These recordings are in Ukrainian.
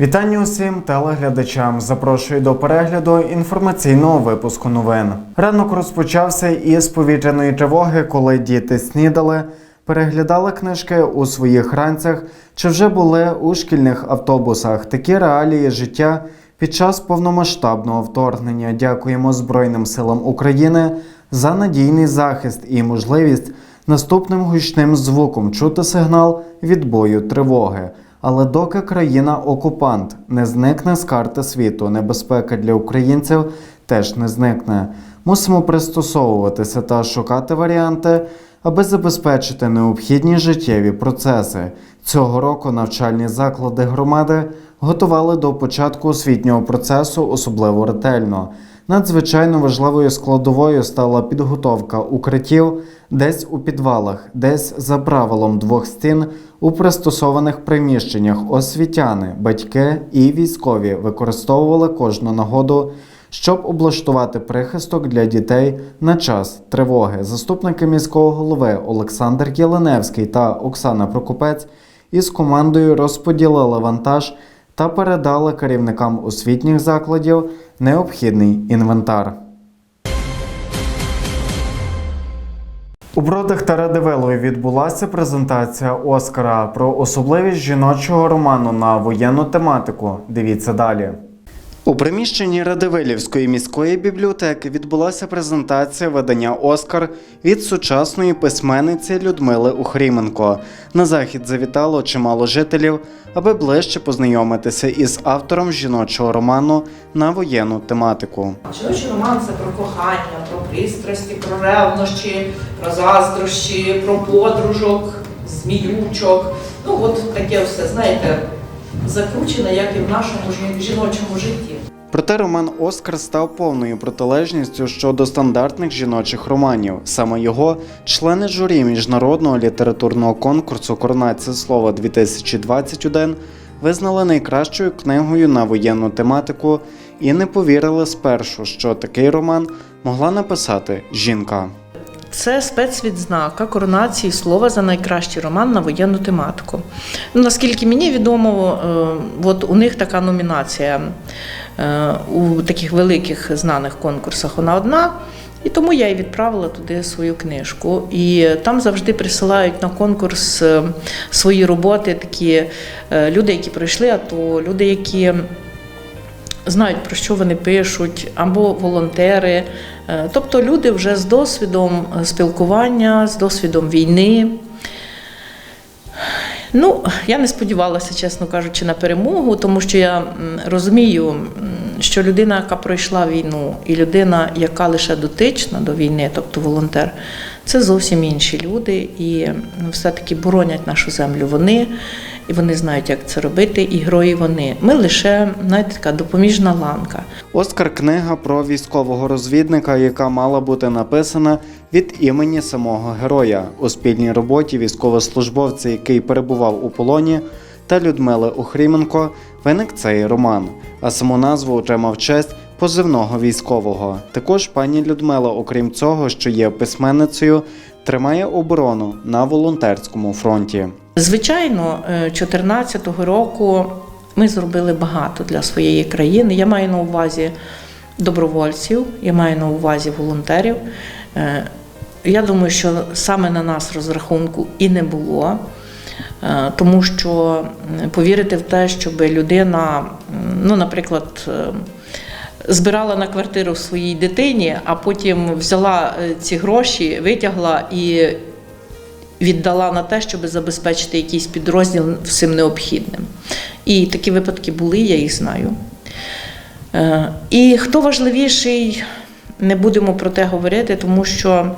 Вітання усім телеглядачам. Запрошую до перегляду інформаційного випуску новин. Ранок розпочався із повітряної тривоги, коли діти снідали, переглядали книжки у своїх ранцях чи вже були у шкільних автобусах. Такі реалії життя під час повномасштабного вторгнення. Дякуємо Збройним силам України за надійний захист і можливість наступним гучним звуком чути сигнал відбою тривоги. Але доки країна-окупант не зникне з карти світу, небезпека для українців теж не зникне. Мусимо пристосовуватися та шукати варіанти, аби забезпечити необхідні життєві процеси. Цього року навчальні заклади громади готували до початку освітнього процесу особливо ретельно. Надзвичайно важливою складовою стала підготовка укриттів десь у підвалах, десь за правилом двох стін у пристосованих приміщеннях освітяни, батьки і військові використовували кожну нагоду, щоб облаштувати прихисток для дітей на час тривоги. Заступники міського голови Олександр Єленевський та Оксана Прокопець із командою розподілили вантаж та передали керівникам освітніх закладів необхідний інвентар. У Бродах та Радивилові відбулася презентація Оскара про особливість жіночого роману на воєнну тематику. Дивіться далі. У приміщенні Радивилівської міської бібліотеки відбулася презентація видання Оскар від сучасної письменниці Людмили Ухріменко. На захід завітало чимало жителів, аби ближче познайомитися із автором жіночого роману на воєнну тематику. Жіночий роман це про кохання, про пристрасті, про ревнощі, про заздрощі, про подружок, зміючок. Ну от таке все, знаєте, закручене, як і в нашому жіночому житті. Проте роман Оскар став повною протилежністю щодо стандартних жіночих романів. Саме його члени журі міжнародного літературного конкурсу Коронація слова 2021 визнали найкращою книгою на воєнну тематику і не повірили спершу, що такий роман могла написати жінка. Це спецвідзнака коронації слова за найкращий роман на воєнну тематику. Ну, наскільки мені відомо, е, от у них така номінація е, у таких великих знаних конкурсах вона одна. І тому я і відправила туди свою книжку. І там завжди присилають на конкурс е, свої роботи такі люди, які пройшли, а то люди, які знають, про що вони пишуть, або волонтери. Е, Тобто люди вже з досвідом е, спілкування, з досвідом війни. Ну, я не сподівалася, чесно кажучи, на перемогу, тому що я розумію, що людина, яка пройшла війну, і людина, яка лише дотична до війни, тобто волонтер, це зовсім інші люди, і все-таки боронять нашу землю вони, і вони знають, як це робити, і герої вони. Ми лише, знаєте, така допоміжна ланка. Оскар книга про військового розвідника, яка мала бути написана від імені самого героя у спільній роботі військовослужбовця, який перебував у полоні, та Людмили Охріменко виник цей роман, а саму назву отримав честь позивного військового. Також пані Людмила, окрім цього, що є письменницею, тримає оборону на волонтерському фронті. Звичайно, 2014 року ми зробили багато для своєї країни. Я маю на увазі добровольців, я маю на увазі волонтерів. Е, Я думаю, що саме на нас розрахунку і не було, е, тому що повірити в те, щоб людина, ну, наприклад, е, збирала на квартиру своїй дитині, а потім взяла е, ці гроші, витягла і віддала на те, щоб забезпечити якийсь підрозділ всім необхідним. І такі випадки були, я їх знаю. Е, І хто важливіший, не будемо про те говорити, тому що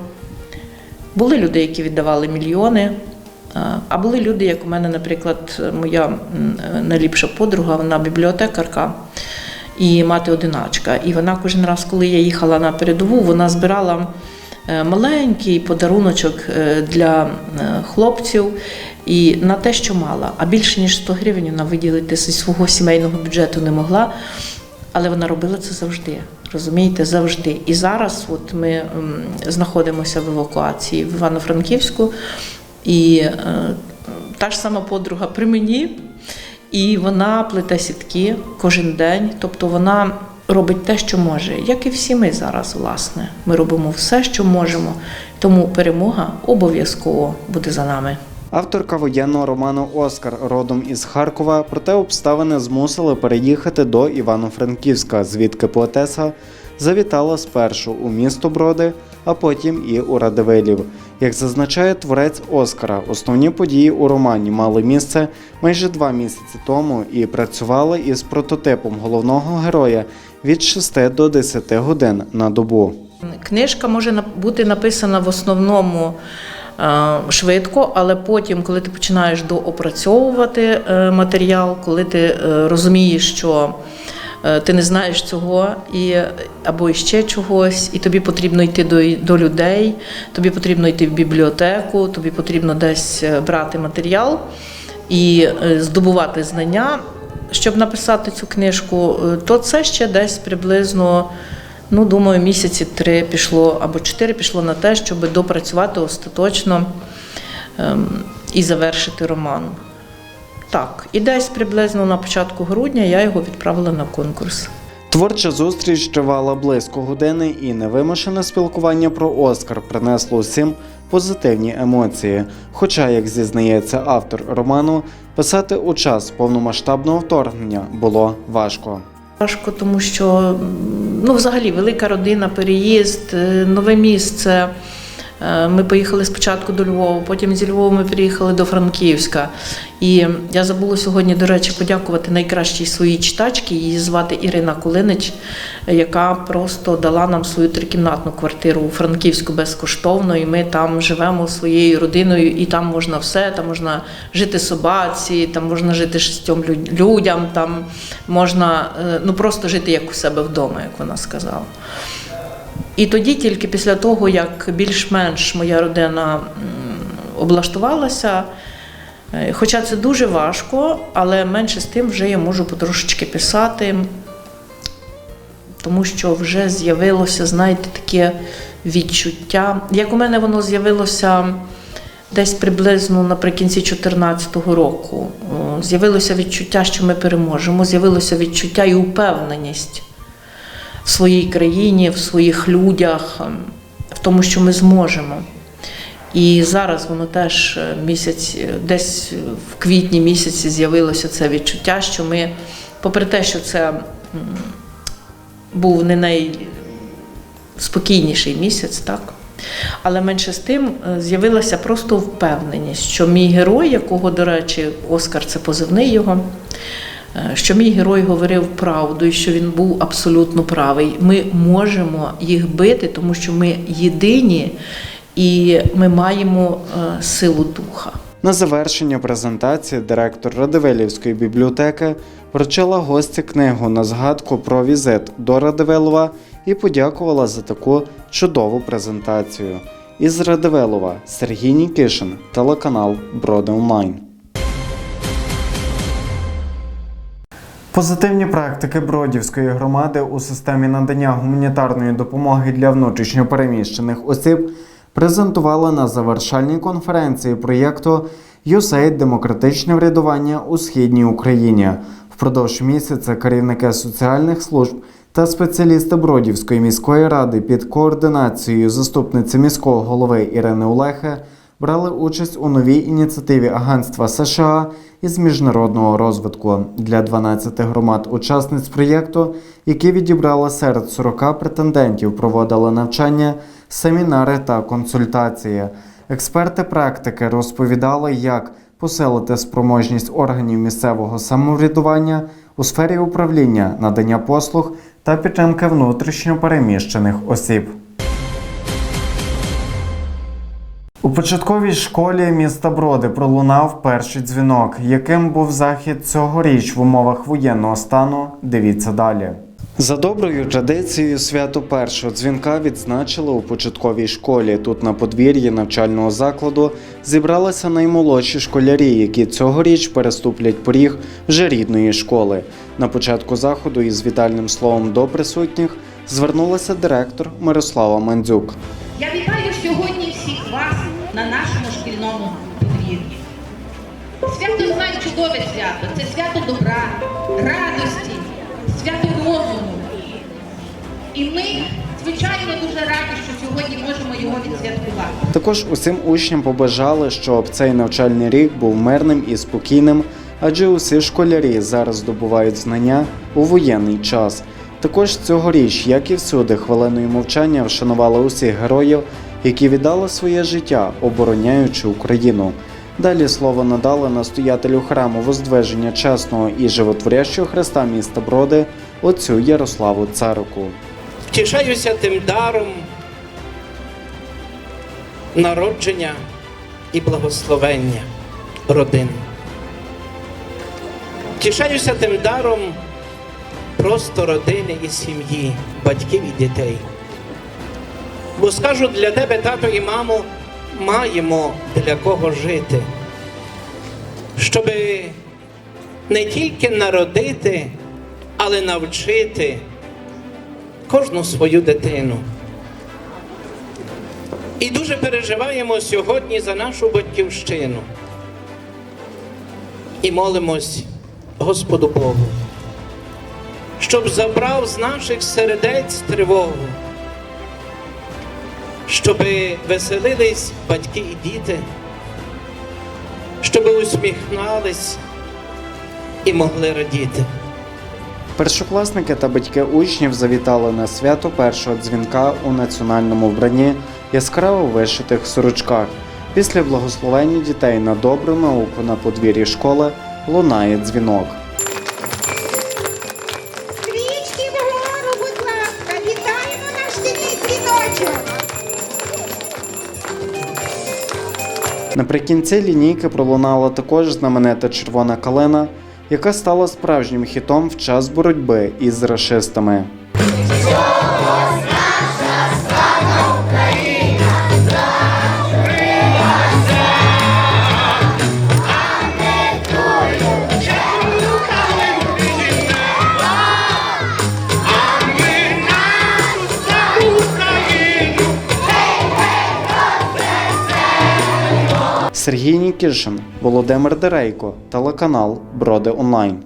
були люди, які віддавали мільйони, е, а були люди, як у мене, наприклад, моя найліпша подруга, вона бібліотекарка і мати одиначка. І вона кожен раз, коли я їхала на передову, вона збирала е, маленький подаруночок е, для е, хлопців і на те, що мала. А більше ніж 100 гривень вона виділити зі свого сімейного бюджету не могла. Але вона робила це завжди. Розумієте, завжди. І зараз от ми знаходимося в евакуації в Івано-Франківську, і та ж сама подруга при мені, і вона плете сітки кожен день. Тобто вона робить те, що може, як і всі ми зараз, власне. Ми робимо все, що можемо. Тому перемога обов'язково буде за нами. Авторка воєнного роману Оскар родом із Харкова, проте обставини змусили переїхати до Івано-Франківська, звідки поетеса завітала спершу у місто Броди, а потім і у Радивилів. Як зазначає творець Оскара, основні події у романі мали місце майже два місяці тому і працювали із прототипом головного героя від 6 до 10 годин на добу. Книжка може бути написана в основному е, швидко, але потім, коли ти починаєш доопрацьовувати е, матеріал, коли ти е, розумієш, що ти не знаєш цього, і, або іще чогось, і тобі потрібно йти до, до людей, тобі потрібно йти в бібліотеку, тобі потрібно десь е, брати матеріал і е, здобувати знання, щоб написати цю книжку, е, то це ще десь приблизно. Ну, думаю, місяці три пішло або чотири пішло на те, щоб допрацювати остаточно ем, і завершити роман. Так, і десь приблизно на початку грудня я його відправила на конкурс. Творча зустріч тривала близько години, і невимушене спілкування про Оскар принесло усім позитивні емоції. Хоча, як зізнається автор роману, писати у час повномасштабного вторгнення було важко. Важко, тому що ну, взагалі велика родина, переїзд, е, нове місце. Е, Ми поїхали спочатку до Львова, потім зі Львова ми приїхали до Франківська. І я забула сьогодні, до речі, подякувати найкращій своїй читачці. Її звати Ірина Кулинич, яка просто дала нам свою трикімнатну квартиру у Франківську безкоштовно. І ми там живемо своєю родиною, і там можна все. Там можна жити собаці, там можна жити шістьом лю- людям, там можна е, ну просто жити як у себе вдома, як вона сказала. І тоді, тільки після того, як більш-менш моя родина облаштувалася, е, хоча це дуже важко, але менше з тим вже я можу потрошечки писати, тому що вже з'явилося, знаєте, таке відчуття. Як у мене воно з'явилося десь приблизно наприкінці 2014 року, з'явилося відчуття, що ми переможемо, з'явилося відчуття і упевненість в своїй країні, в своїх людях, ем, в тому, що ми зможемо. І зараз воно теж е, місяць, е, десь в квітні місяці з'явилося це відчуття, що ми, попри те, що це був не найспокійніший місяць, так? Але менше з тим е, з'явилася просто впевненість, що мій герой, якого, до речі, Оскар це позивний його, е, що мій герой говорив правду і що він був абсолютно правий. Ми можемо їх бити, тому що ми єдині і ми маємо е, силу духа. На завершення презентації директор Радивилівської бібліотеки вручила гості книгу на згадку про візит до Радивилова і подякувала за таку чудову презентацію. Із Радивилова Сергій Нікишин, телеканал Броди Онлайн. Позитивні практики Бродівської громади у системі надання гуманітарної допомоги для внутрішньопереміщених осіб презентували на завершальній конференції проєкту USAID Демократичне врядування у східній Україні. Впродовж місяця керівники соціальних служб та спеціалісти Бродівської міської ради під координацією заступниці міського голови Ірини Олехи брали участь у новій ініціативі Агентства США із міжнародного розвитку для 12 громад учасниць проєкту, які відібрали серед 40 претендентів, проводили навчання, семінари та консультації. Експерти практики розповідали, як посилити спроможність органів місцевого самоврядування у сфері управління, надання послуг та підтримки внутрішньо переміщених осіб. У початковій школі міста Броди пролунав перший дзвінок. Яким був захід цьогоріч в умовах воєнного стану? Дивіться далі. За доброю традицією свято першого дзвінка відзначили у початковій школі. Тут на подвір'ї навчального закладу зібралися наймолодші школярі, які цьогоріч переступлять поріг вже рідної школи. На початку заходу із вітальним словом до присутніх звернулася директор Мирослава Мандзюк. Я вітаю на нашому шкільному подвір'ї. Свято знаю чудове свято. Це свято добра, радості, свято розуму. І ми, звичайно, дуже раді, що сьогодні можемо його відсвяткувати. Також усім учням побажали, щоб цей навчальний рік був мирним і спокійним, адже усі школярі зараз здобувають знання у воєнний час. Також цьогоріч, як і всюди, хвилиною мовчання вшанували усіх героїв, які віддали своє життя, обороняючи Україну. Далі слово надали настоятелю храму Воздвиження чесного і животворящого Христа міста Броди, отцю Ярославу Царику. Втішаюся тим даром народження і благословення родин. Тішаюся тим даром просто родини і сім'ї, батьків і дітей. Бо скажу для тебе, тато і мамо, маємо для кого жити, щоби не тільки народити, але навчити кожну свою дитину. І дуже переживаємо сьогодні за нашу батьківщину. І молимось Господу Богу, щоб забрав з наших сердець тривогу, щоб веселились батьки і діти, щоб усміхнались і могли радіти. Першокласники та батьки учнів завітали на свято першого дзвінка у національному вбранні яскраво вишитих сорочках. Після благословення дітей на добру науку на подвір'ї школи лунає дзвінок. Наприкінці лінійки пролунала також знаменита червона калина, яка стала справжнім хітом в час боротьби із рашистами. Сергій Нікішин, Володимир Дерейко, телеканал Броди Онлайн.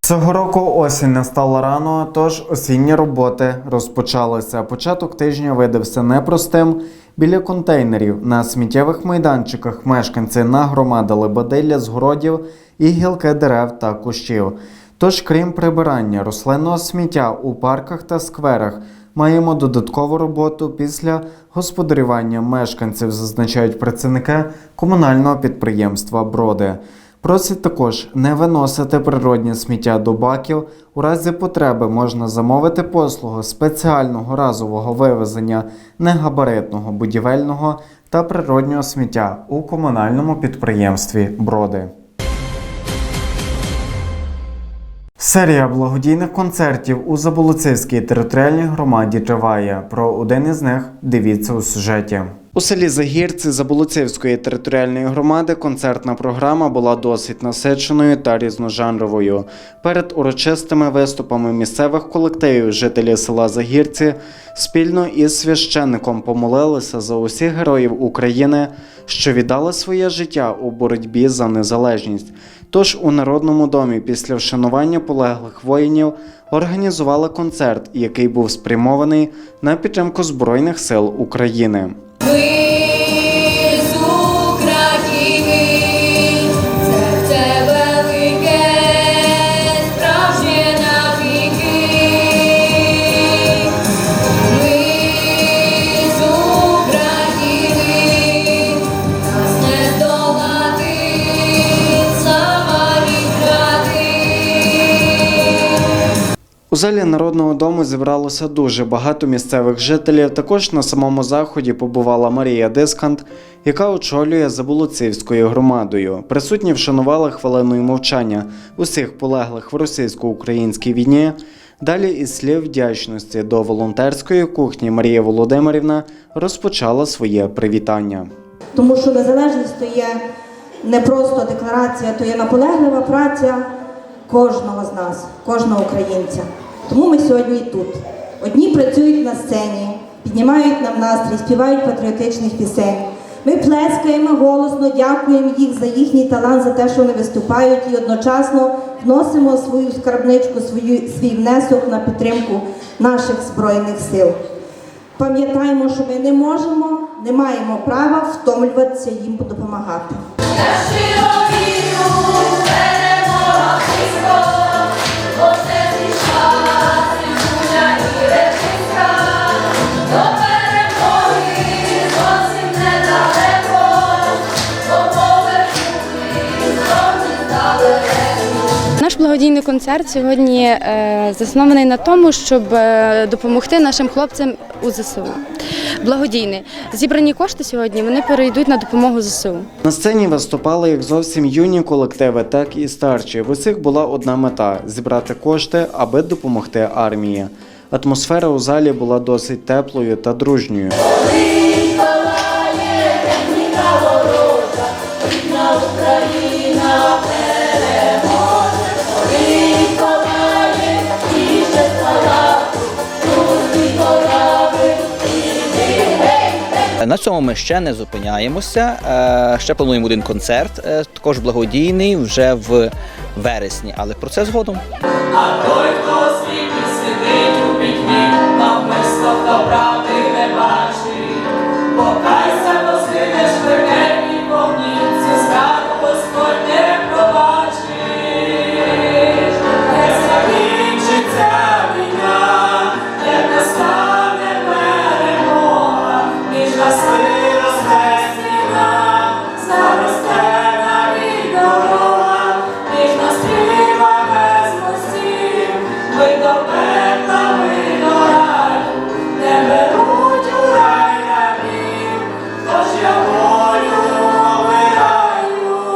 Цього року осінь настала рано, тож осінні роботи розпочалися. Початок тижня видався непростим. Біля контейнерів на сміттєвих майданчиках мешканці нагромадили бадилля з городів і гілки дерев та кущів. Тож, крім прибирання рослинного сміття у парках та скверах, маємо додаткову роботу після господарювання мешканців, зазначають працівники комунального підприємства Броди. Просять також не виносити природнє сміття до баків. У разі потреби можна замовити послугу спеціального разового вивезення негабаритного будівельного та природнього сміття у комунальному підприємстві Броди. Серія благодійних концертів у Заболоцівській територіальній громаді триває. Про один із них дивіться у сюжеті. У селі Загірці Заболоцівської територіальної громади концертна програма була досить насиченою та різножанровою. Перед урочистими виступами місцевих колективів жителі села Загірці спільно із священником помолилися за усіх героїв України, що віддали своє життя у боротьбі за незалежність. Тож у Народному домі після вшанування полеглих воїнів організували концерт, який був спрямований на підтримку Збройних сил України. У залі Народного дому зібралося дуже багато місцевих жителів. Також на самому заході побувала Марія Дискант, яка очолює Заболоцівською громадою. Присутні вшанували хвилиною мовчання усіх полеглих в російсько-українській війні. Далі із слів вдячності до волонтерської кухні Марія Володимирівна розпочала своє привітання. Тому що незалежність то є не просто декларація, то є наполеглива праця кожного з нас, кожного українця. Тому ми сьогодні і тут. Одні працюють на сцені, піднімають нам настрій, співають патріотичних пісень. Ми плескаємо голосно, дякуємо їх за їхній талант, за те, що вони виступають, і одночасно вносимо свою скарбничку, свою, свій внесок на підтримку наших збройних сил. Пам'ятаємо, що ми не можемо, не маємо права втомлюватися їм допомагати. Благодійний концерт сьогодні е, заснований на тому, щоб е, допомогти нашим хлопцям у ЗСУ. Благодійний. Зібрані кошти сьогодні вони перейдуть на допомогу ЗСУ. На сцені виступали як зовсім юні колективи, так і старші. В усіх була одна мета зібрати кошти, аби допомогти армії. Атмосфера у залі була досить теплою та дружньою. На цьому ми ще не зупиняємося. Е, Ще плануємо один концерт, е, також благодійний вже в вересні, але про це згодом.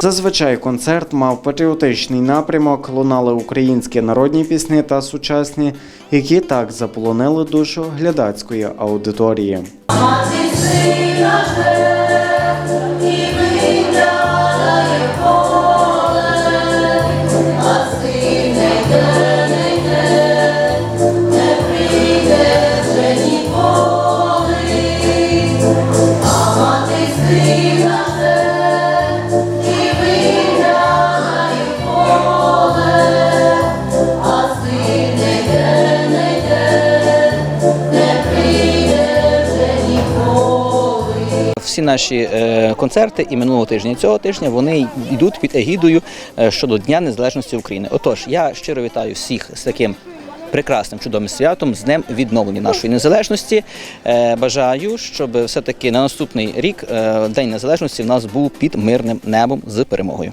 Зазвичай концерт мав патріотичний напрямок, лунали українські народні пісні та сучасні, які так заполонили душу глядацької аудиторії. Всі наші е, концерти і минулого тижня, і цього тижня вони йдуть під егідою е, щодо Дня Незалежності України. Отож, я щиро вітаю всіх з таким. Прекрасним чудовим святом з днем відновлення нашої незалежності. Е, бажаю, щоб все-таки на наступний рік День Незалежності в нас був під мирним небом з перемогою.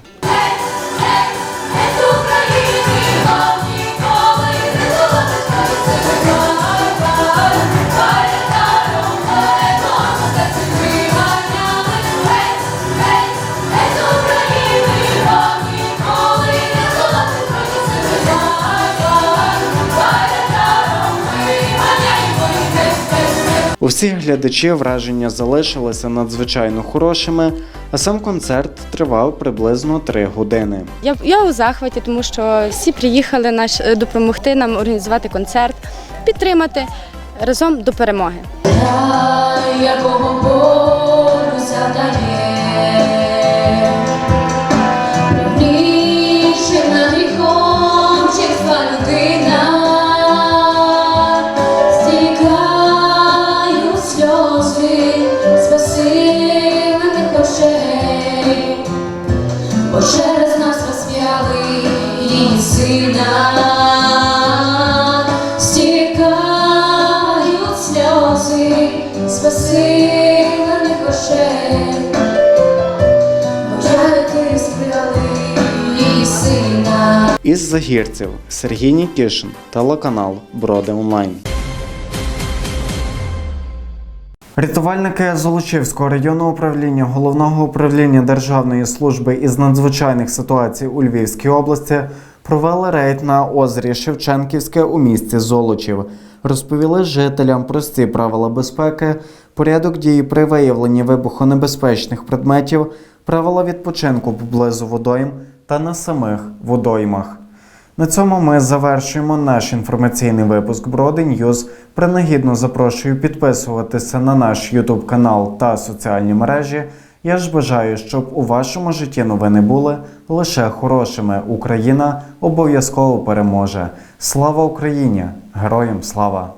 У всіх глядачів враження залишилися надзвичайно хорошими, а сам концерт тривав приблизно три години. Я, я у захваті, тому що всі приїхали наш, е, допомогти нам організувати концерт, підтримати разом до перемоги. Якого завдає, загірців Сергій Нікішин, телеканал Броди Онлайн. Рятувальники Золочівського районного управління головного управління Державної служби із надзвичайних ситуацій у Львівській області провели рейд на озері Шевченківське у місті Золочів. Розповіли жителям прості правила безпеки, порядок дії при виявленні вибухонебезпечних предметів, правила відпочинку поблизу водойм та на самих водоймах. На цьому ми завершуємо наш інформаційний випуск Броди Ньюз. Принагідно запрошую підписуватися на наш YouTube канал та соціальні мережі. Я ж бажаю, щоб у вашому житті новини були лише хорошими. Україна обов'язково переможе. Слава Україні! Героям слава!